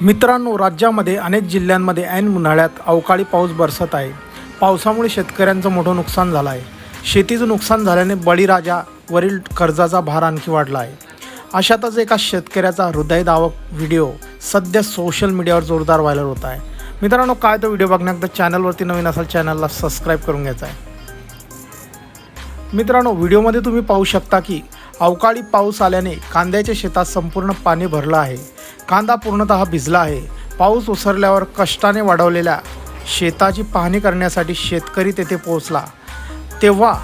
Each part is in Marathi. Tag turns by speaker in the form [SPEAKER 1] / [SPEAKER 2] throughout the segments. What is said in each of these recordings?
[SPEAKER 1] मित्रांनो राज्यामध्ये अनेक जिल्ह्यांमध्ये ऐन उन्हाळ्यात अवकाळी पाऊस बरसत आहे. पावसामुळे शेतकऱ्यांचं मोठं नुकसान झालं आहे. शेतीचं नुकसान झाल्याने बळीराजावरील कर्जाचा भार आणखी वाढला आहे. अशातच एका शेतकऱ्याचा हृदयदावक व्हिडिओ सध्या सोशल मीडियावर जोरदार व्हायरल होत आहे. मित्रांनो काय तो व्हिडिओ बघण्याकरता चॅनलवरती नवीन असाल चॅनलला सबस्क्राईब करून घ्यायचा आहे. मित्रांनो व्हिडिओमध्ये तुम्ही पाहू शकता की अवकाळी पाऊस आल्याने कांद्याच्या शेतात संपूर्ण पाणी भरलं आहे. कांदा पूर्णतः भिजला आहे. पाऊस ओसरल्यावर कष्टाने वाढवलेल्या शेताची पाहणी करण्यासाठी शेतकरी तेथे पोहोचला. तेव्हा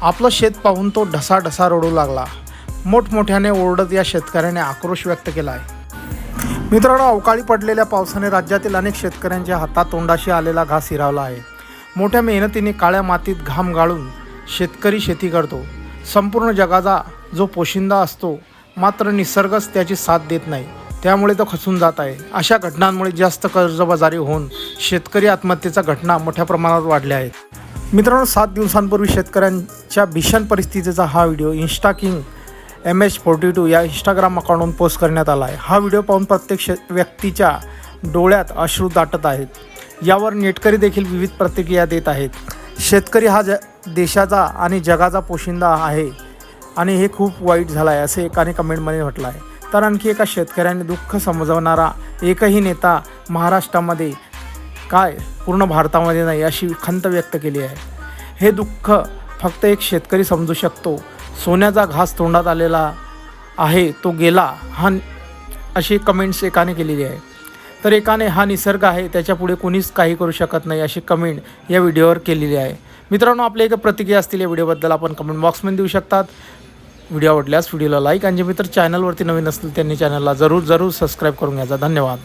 [SPEAKER 1] आपलं शेत पाहून तो ढसाढसा रडू लागला. मोठमोठ्याने ओरडत या शेतकऱ्याने आक्रोश व्यक्त केला आहे. मित्रांनो अवकाळी पडलेल्या पावसाने राज्यातील अनेक शेतकऱ्यांच्या हातातोंडाशी आलेला घास हिरावला आहे. मोठ्या मेहनतीने काळ्या मातीत घाम गाळून शेतकरी शेती करतो. संपूर्ण जगाचा जो पोशिंदा असतो मात्र निसर्गच त्याची साथ देत नाही. त्यामुळे तो खचून जात आहे. अशा घटनांमुळे जास्त कर्जबाजारी होऊन शेतकरी आत्महत्येच्या घटना मोठ्या प्रमाणात वाढल्या आहेत. मित्रांनो सात दिवसांपूर्वी शेतकऱ्यांच्या भीषण परिस्थितीचा हा video insta king M H forty two या इंस्टाग्राम अकाउंटवरून पोस्ट करण्यात आला आहे. हा व्हिडिओ पाहून प्रत्येक शे व्यक्तीच्या डोळ्यात अश्रू दाटत आहेत. यावर नेटकरी देखील विविध प्रतिक्रिया देत आहेत. शेतकरी हा ज देशाचा आणि जगाचा पोशिंदा आहे आणि हे खूप वाईट झालं आहे असे एकाने कमेंटमध्ये म्हटलं आहे. तर आणखी एका शेतकऱ्याने दुःख समजवणारा एकही नेता महाराष्ट्रामध्ये काय पूर्ण भारतामध्ये नाही अशी खंत व्यक्त केली आहे. हे दुःख फक्त एक शेतकरी समजू शकतो. सोन्याचा घास तोंडात आलेला आहे तो गेला हा अशी कमेंट्स एकाने केलेली आहे. तर एकाने हा निसर्ग आहे त्याच्यापुढे कोणीच काही करू शकत नाही अशी कमेंट या व्हिडिओवर केलेली आहे. मित्रांनो आपल्या एक प्रतिक्रिया असतील या व्हिडिओबद्दल आपण कमेंट बॉक्समध्ये देऊ शकतात. व्हिडिओ आवडल्यास व्हिडिओला लाईक आणि जे मित्र चॅनलवरती नवीन असतील त्यांनी चॅनलला जरूर जरूर सबस्क्राईब करून घ्यायचा. धन्यवाद.